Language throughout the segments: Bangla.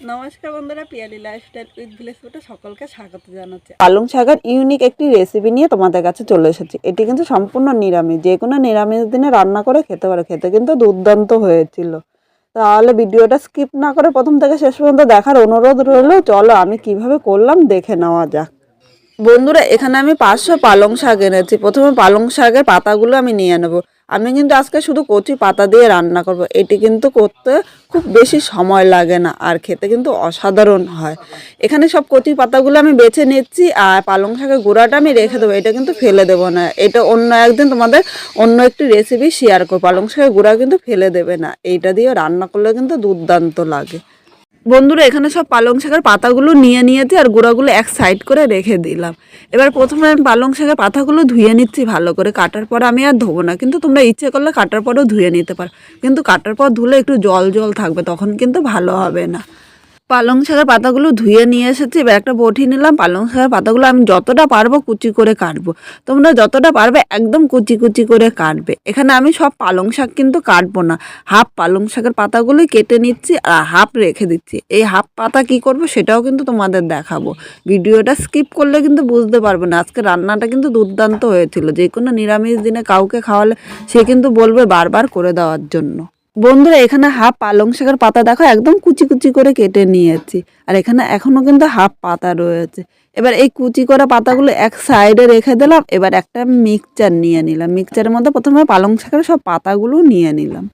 নমস্কার বন্ধুরা, পিয়ালি লাইফস্টাইল উইথ ভিলেজ ফুটে সকলকে স্বাগত জানাচ্ছি। পালং শাকের ইউনিক একটি রেসিপি নিয়ে তোমাদের কাছে চলে এসেছি। এটি কিন্তু সম্পূর্ণ নিরামিষ, যে কোনো নিরামিষ দিনে রান্না করে খেতে পারো। খেতে কিন্তু দুর্দান্ত হয়েছিল। তাহলে ভিডিওটা স্কিপ না করে প্রথম থেকে শেষ পর্যন্ত দেখার অনুরোধ রইল, চলো আমি কীভাবে করলাম দেখে নেওয়া যাক। বন্ধুরা, এখানে আমি পাঁচশো পালং শাক এনেছি। প্রথমে পালং শাকের পাতাগুলো আমি নিয়ে নেব। আমি কিন্তু আজকে শুধু কচি পাতা দিয়ে রান্না করব। এটি কিন্তু করতে খুব বেশি সময় লাগে না আর খেতে কিন্তু অসাধারণ হয়। এখানে সব কচি পাতাগুলো আমি বেছে নিচ্ছি আর পালং শাকের গুঁড়াটা আমি রেখে দেবো। এটা কিন্তু ফেলে দেবো না। এটা অন্য একদিন তোমাদের অন্য একটি রেসিপি শেয়ার করব। পালং শাকের গুঁড়া কিন্তু ফেলে দেবে না। এইটা দিয়ে রান্না করলে কিন্তু দুর্দান্ত লাগে। বন্ধুরা, এখানে সব পালং শাকের পাতাগুলো নিয়ে নিয়েছি আর গোড়াগুলো এক সাইড করে রেখে দিলাম। এবার প্রথমে আমি পালং শাকের পাতাগুলো ধুয়ে নিচ্ছি ভালো করে। কাটার পর আমি আর ধোবো না। কিন্তু তোমরা ইচ্ছে করলে কাটার পরেও ধুয়ে নিতে পারো। কিন্তু কাটার পর ধুলে একটু জল জল থাকবে, তখন কিন্তু ভালো হবে না। পালং শাকের পাতাগুলো ধুয়ে নিয়ে এসেছি, এবার একটা বটি নিলাম, পালং শাকের পাতাগুলো আমি যতটা পারব কুচি করে কাটবো। তোমরা যতটা পারবে একদম কুচি কুচি করে কাটবে। এখানে আমি সব পালং শাক কিন্তু কাটবো না। হাফ পালং শাকের পাতাগুলোই কেটে নিচ্ছি আর হাফ রেখে দিচ্ছি। এই হাফ পাতা কি করব সেটাও কিন্তু তোমাদের দেখাবো। ভিডিওটা স্কিপ করলে কিন্তু বুঝতে পারবে না। আজকে রান্নাটা কিন্তু দুর্দান্ত হয়েছিল। যে কোনো নিরামিষ দিনে কাউকে খাওয়ালে সে কিন্তু বলবে বারবার করে দেওয়ার জন্য। বন্ধুরা, এখানে হাফ পালং শাকের পাতা দেখো, একদম কুচি কুচি করে কেটে নিয়েছি। আর এখানে এখনও কিন্তু হাফ পাতা রয়েছে। এবার এই কুচি করা পাতাগুলো এক সাইডে রেখে দিলাম, এবার একটা মিক্সচার নিয়ে নিলাম। মিক্সচারের মধ্যে প্রথমে পালং শাকের সব পাতাগুলো নিয়ে নিলাম।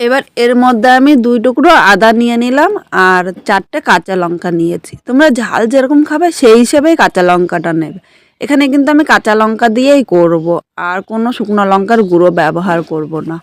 এবার এর মধ্যে আমি দুই টুকরো আদা নিয়ে নিলাম আর চারটে কাঁচা লঙ্কা নিয়েছি। তোমরা ঝাল যেরকম খাবে, সেই হিসেবেই কাঁচা লঙ্কাটা নেবে। এখানে কিন্তু আমি কাঁচা লঙ্কা দিয়েই করব, আর কোনো শুকনো লঙ্কার গুঁড়ো ব্যবহার করব না।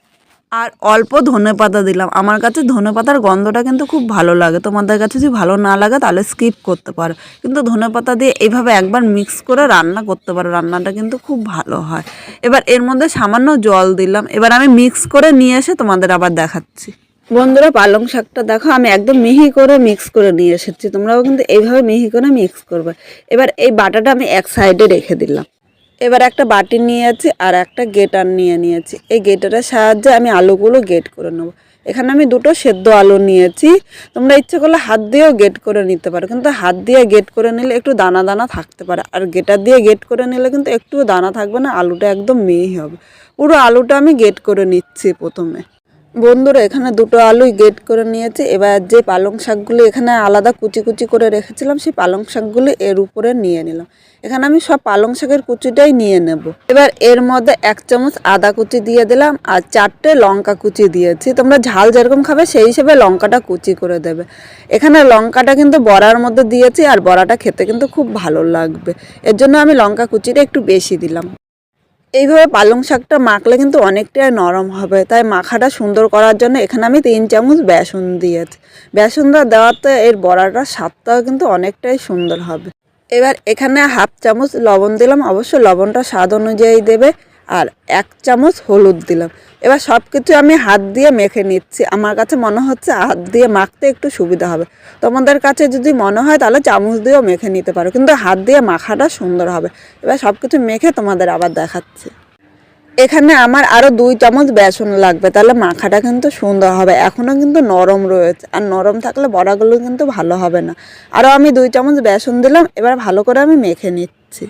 আর অল্প ধনে পাতা দিলাম। আমার কাছে ধনে পাতার গন্ধটা কিন্তু খুব ভালো লাগে। তোমাদের কাছে যদি ভালো না লাগে তাহলে স্কিপ করতে পারো। কিন্তু ধনে পাতা দিয়ে এইভাবে একবার মিক্স করে রান্না করতে পারো। রান্নাটা কিন্তু খুব ভালো হয়। এবার এর মধ্যে সামান্য জল দিলাম। এবার আমি মিক্স করে নিয়ে এসে তোমাদের আবার দেখাচ্ছি। বন্ধুরা, পালং শাকটা দেখো, আমি একদম মিহি করে মিক্স করে নিয়ে এসেছি। তোমরাও কিন্তু এইভাবে মিহি করে মিক্স করবে। এবার এই বাটাটা আমি এক সাইডে রেখে দিলাম। এবার একটা বাটি নিয়ে আছি আর একটা গেটার নিয়ে নিয়েছি। এই গেটারের সাহায্যে আমি আলুগুলো গেট করে নেব। এখানে আমি দুটো সেদ্ধ আলু নিয়েছি। তোমরা ইচ্ছে করলে হাত দিয়েও গেট করে নিতে পারো। কিন্তু হাত দিয়ে গেট করে নিলে একটু দানা দানা থাকতে পারে। আর গেটার দিয়ে গেট করে নিলে কিন্তু একটুও দানা থাকবে না। আলুটা একদম মেয়ে হবে। পুরো আলুটা আমি গেট করে নিচ্ছি প্রথমে। বন্ধুরা, এখানে দুটো আলুই গেট করে নিয়েছি। এবার যে পালং শাকগুলি এখানে আলাদা কুচি কুচি করে রেখেছিলাম, সেই পালং শাকগুলি এর উপরে নিয়ে নিলাম। এখানে আমি সব পালং শাকের কুচিটাই নিয়ে নেব। এবার এর মধ্যে এক চামচ আদা কুচি দিয়ে দিলাম, আর চারটে লঙ্কা কুচি দিয়েছি। তোমরা ঝাল যেরকম খাবে, সেই হিসেবে লঙ্কাটা কুচি করে দেবে। এখানে লঙ্কাটা কিন্তু বড়ার মধ্যে দিয়েছি, আর বড়াটা খেতে কিন্তু খুব ভালো লাগবে। এর জন্য আমি লঙ্কা কুচিটা একটু বেশি দিলাম। এইভাবে পালং শাকটা মাখলে কিন্তু অনেকটাই নরম হবে। তাই মাখাটা সুন্দর করার জন্য এখানে আমি তিন চামচ বেসন দিয়েছি। বেসনটা দেওয়াতে এর বড়াটা স্বাদটাও কিন্তু অনেকটাই সুন্দর হবে। এবার এখানে হাফ চামচ লবণ দিলাম। অবশ্য লবণটা স্বাদ অনুযায়ী দেবে। আর এক চামচ হলুদ দিলাম। এবার সব কিছু আমি হাত দিয়ে মেখে নিচ্ছি। আমার কাছে মনে হচ্ছে হাত দিয়ে মাখতে একটু সুবিধা হবে। তোমাদের কাছে যদি মনে হয় তাহলে চামচ দিয়েও মেখে নিতে পারো, কিন্তু হাত দিয়ে মাখাটা সুন্দর হবে। এবার সব কিছু মেখে তোমাদের আবার দেখাচ্ছি। এখানে আমার আরও দুই চামচ বেসন লাগবে, তাহলে মাখাটা কিন্তু সুন্দর হবে। এখনও কিন্তু নরম রয়েছে। আর নরম থাকলে বড়াগুলো কিন্তু ভালো হবে না। আরও আমি দুই চামচ বেসন দিলাম, এবার ভালো করে আমি মেখে নিচ্ছি।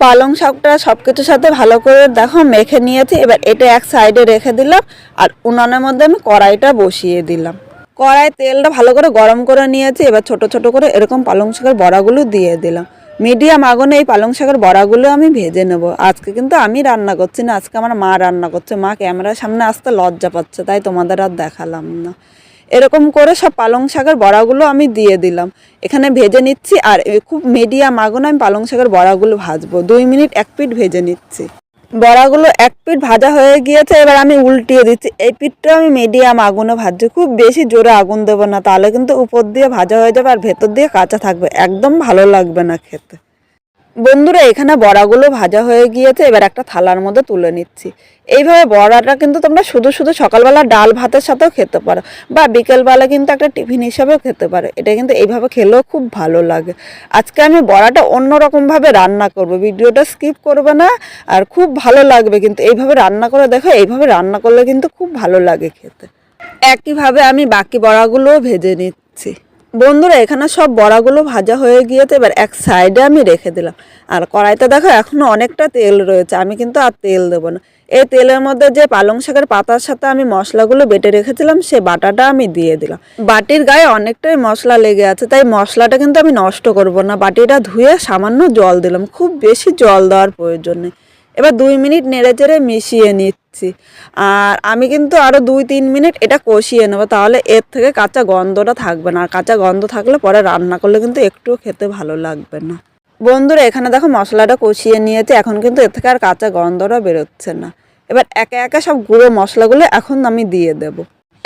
পালং শাকটা সব কিছুর সাথে ভালো করে দেখো, মেখে নিয়েছি। এবার এটা এক সাইডে রেখে দিলাম আর উনানের মধ্যে আমি কড়াইটা বসিয়ে দিলাম। কড়াই তেলটা ভালো করে গরম করে নিয়েছি, এবার ছোট ছোট করে এরকম পালং শাকের বড়াগুলো দিয়ে দিলাম। মিডিয়াম আগুনে এই পালং শাকের বড়াগুলো আমি ভেজে নেব। আজকে কিন্তু আমি রান্না করছি না, আজকে আমার মা রান্না করছে। মা ক্যামেরার সামনে আসতে লজ্জা পাচ্ছে, তাই তোমাদের আর দেখালাম না। এরকম করে সব পালং শাকের বড়াগুলো আমি দিয়ে দিলাম। এখানে ভেজে নিচ্ছি আর খুব মিডিয়াম আগুনে আমি পালং শাকের বড়াগুলো ভাজবো। দুই মিনিট এক পিঠ ভেজে নিচ্ছি। বড়াগুলো এক পিঠ ভাজা হয়ে গিয়েছে, এবার আমি উল্টিয়ে দিচ্ছি। এই পিঠটা আমি মিডিয়াম আগুনে ভাজছি। খুব বেশি জোরে আগুন দেবো না, তাহলে কিন্তু উপর দিয়ে ভাজা হয়ে যাবে আর ভেতর দিয়ে কাঁচা থাকবে। একদম ভালো লাগবে না খেতে। বন্ধুরা, এখানে বড়াগুলো ভাজা হয়ে গিয়েছে, এবার একটা থালার মধ্যে তুলে নিচ্ছি। এইভাবে বড়াটা কিন্তু তোমরা শুধু শুধু সকালবেলা ডাল ভাতের সাথেও খেতে পারো, বা বিকেলবেলা কিন্তু একটা টিফিন হিসাবেও খেতে পারো। এটা কিন্তু এইভাবে খেলেও খুব ভালো লাগে। আজকে আমি বড়াটা অন্যরকমভাবে রান্না করব, ভিডিওটা স্কিপ করবে না, আর খুব ভালো লাগবে কিন্তু এইভাবে রান্না করে দেখো, এইভাবে রান্না করলে কিন্তু খুব ভালো লাগে খেতে। একইভাবে আমি বাকি বড়াগুলোও ভেজে নিচ্ছি। বন্ধুরা, এখানে সব বড়াগুলো ভাজা হয়ে গিয়েছে, এবার এক সাইডে আমি রেখে দিলাম। আর কড়াইতে দেখো এখনও অনেকটা তেল রয়েছে, আমি কিন্তু আর তেল দেবো না। এই তেলের মধ্যে যে পালং শাকের পাতার সাথে আমি মশলাগুলো বেটে রেখেছিলাম, সে বাটাটা আমি দিয়ে দিলাম। বাটির গায়ে অনেকটাই মশলা লেগে আছে, তাই মশলাটা কিন্তু আমি নষ্ট করব না। বাটিটা ধুয়ে সামান্য জল দিলাম, খুব বেশি জল দেওয়ার প্রয়োজন নেই। এবার দুই মিনিট নেড়ে চেড়ে মিশিয়ে নিচ্ছি। আর আমি কিন্তু আরও দুই, তিন মিনিট এটা কষিয়ে নেব, তাহলে এর থেকে কাঁচা গন্ধটা থাকবে না। আর কাঁচা গন্ধ থাকলে পরে রান্না করলে কিন্তু একটুও খেতে ভালো লাগবে না। বন্ধুরা, এখানে দেখো মশলাটা কষিয়ে নিয়েছে, এখন কিন্তু এর থেকে আর কাঁচা গন্ধটা বেরোচ্ছে না। এবার একে একে সব গুঁড়ো মশলাগুলো এখন আমি দিয়ে দেবো।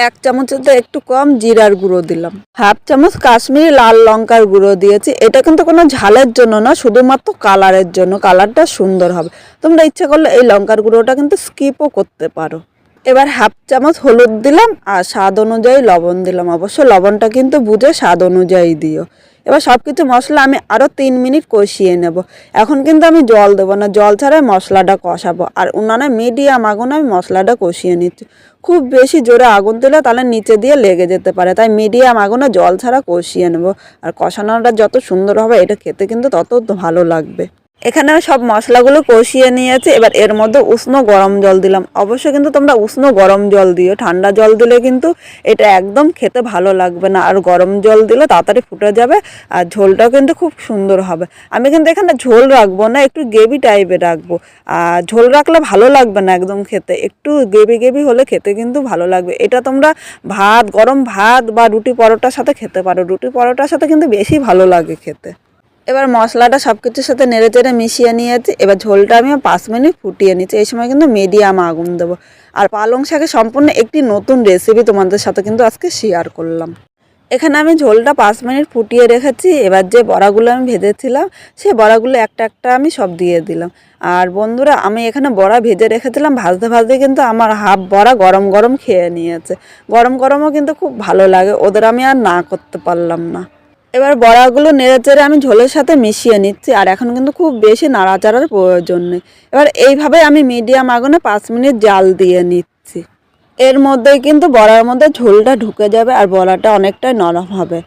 এক চামচের তো একটু কম জিরার গুঁড়ো দিলাম। হাফ চামচ কাশ্মীরি লাল লঙ্কার গুঁড়ো দিয়েছি। এটা কিন্তু কোনো ঝালের জন্য না, শুধুমাত্র কালারের জন্য। কালারটা সুন্দর হবে। তোমরা ইচ্ছে করলে এই লঙ্কার গুঁড়োটা কিন্তু স্কিপও করতে পারো। এবার হাফ চামচ হলুদ দিলাম আর স্বাদ অনুযায়ী লবণ দিলাম। অবশ্য লবণটা কিন্তু বুঝে স্বাদ অনুযায়ী দিও। এবার সব কিছু মশলা আমি আরও তিন মিনিট কষিয়ে নেব। এখন কিন্তু আমি জল দেবো না, জল ছাড়াই মশলাটা কষাবো। আর উনানে মিডিয়াম আগুনে আমি মশলাটা কষিয়ে নিচ্ছি। খুব বেশি জোরে আগুন দিলে তাহলে নিচে দিয়ে লেগে যেতে পারে, তাই মিডিয়াম আগুনে জল ছাড়া কষিয়ে নেব। আর কষানোটা যত সুন্দর হবে, এটা খেতে কিন্তু তত ভালো লাগবে। এখানে সব মশলাগুলো কষিয়ে নিয়েছি। এবার এর মধ্যে উষ্ণ গরম জল দিলাম। অবশ্যই কিন্তু তোমরা উষ্ণ গরম জল দিও। ঠান্ডা জল দিলে কিন্তু এটা একদম খেতে ভালো লাগবে না। আর গরম জল দিলে তাড়াতাড়ি ফুটে যাবে আর ঝোলটাও কিন্তু খুব সুন্দর হবে। আমি কিন্তু এখানে ঝোল রাখব না, একটু গ্রেভি টাইপের রাখব। আর ঝোল রাখলে ভালো লাগবে না একদম খেতে। একটু গ্রেভি গ্রেভি হলে খেতে কিন্তু ভালো লাগবে। এটা তোমরা ভাত, গরম ভাত বা রুটি পরোটার সাথে খেতে পারো। রুটি পরোটার সাথে কিন্তু বেশি ভালো লাগে খেতে। এবার মশলাটা সব কিছুর সাথে নেড়ে চেড়ে মিশিয়ে নিয়েছি। এবার ঝোলটা আমি পাঁচ মিনিট ফুটিয়ে নিচ্ছি। এই সময় কিন্তু মিডিয়াম আগুন দেবো। আর পালং শাকে সম্পূর্ণ একটি নতুন রেসিপি তোমাদের সাথে কিন্তু আজকে শেয়ার করলাম। এখানে আমি ঝোলটা পাঁচ মিনিট ফুটিয়ে রেখেছি। এবার যে বড়াগুলো আমি ভেজেছিলাম, সে বড়াগুলো একটা একটা আমি সব দিয়ে দিলাম। আর বন্ধুরা, আমি এখানে বড়া ভেজে রেখেছিলাম। ভাজতে ভাজতে কিন্তু আমার হাফ বড়া গরম গরম খেয়ে নিয়েছে। গরম, গরমও কিন্তু খুব ভালো লাগে। ওদের আমি আর না করতে পারলাম না। এবার বড়াগুলো নেড়ে চেড়ে আমি ঝোলের সাথে মিশিয়ে নিচ্ছি, আর এখন কিন্তু খুব বেশি নাড়াচাড়ার প্রয়োজন নেই। এবার এইভাবে আমি মিডিয়াম আগুনে পাঁচ মিনিট জাল দিয়ে নিচ্ছি। এর মধ্যেই কিন্তু বড়ার মধ্যে ঝোলটা ঢুকে যাবে, আর বড়াটা অনেকটাই নরম হবে।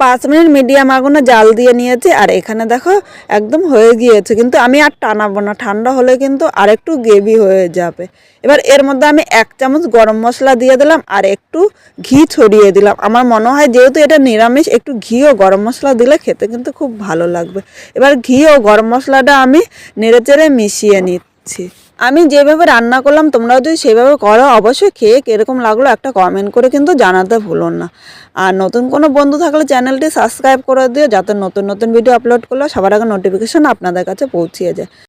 পাঁচ মিনিট মিডিয়াম আগুনে জাল দিয়ে নিয়েছি, আর এখানে দেখো একদম হয়ে গিয়েছে। কিন্তু আমি আর টানাবো না, ঠান্ডা হলে কিন্তু আরেকটু গ্রেভি হয়ে যাবে। এবার এর মধ্যে আমি এক চামচ গরম মশলা দিয়ে দিলাম, আর একটু ঘি ছড়িয়ে দিলাম। আমার মনে হয় যেহেতু এটা নিরামিষ, একটু ঘি ও গরম মশলা দিলে খেতে কিন্তু খুব ভালো লাগবে। এবার ঘি ও গরম মশলাটা আমি নেড়ে চেড়ে মিশিয়ে নিচ্ছি। আমি যেভাবে রান্না করলাম, তোমরাও যদি সেভাবে করো, অবশ্যই খেয়ে কীরকম লাগল একটা কমেন্ট করে কিন্তু জানাতে ভুলুন না। আর নতুন কোনো বন্ধু থাকলে চ্যানেলটি সাবস্ক্রাইব করে দিও, যাতে নতুন নতুন ভিডিও আপলোড করলে সবার আগে নোটিফিকেশান আপনাদের কাছে পৌঁছিয়ে যায়।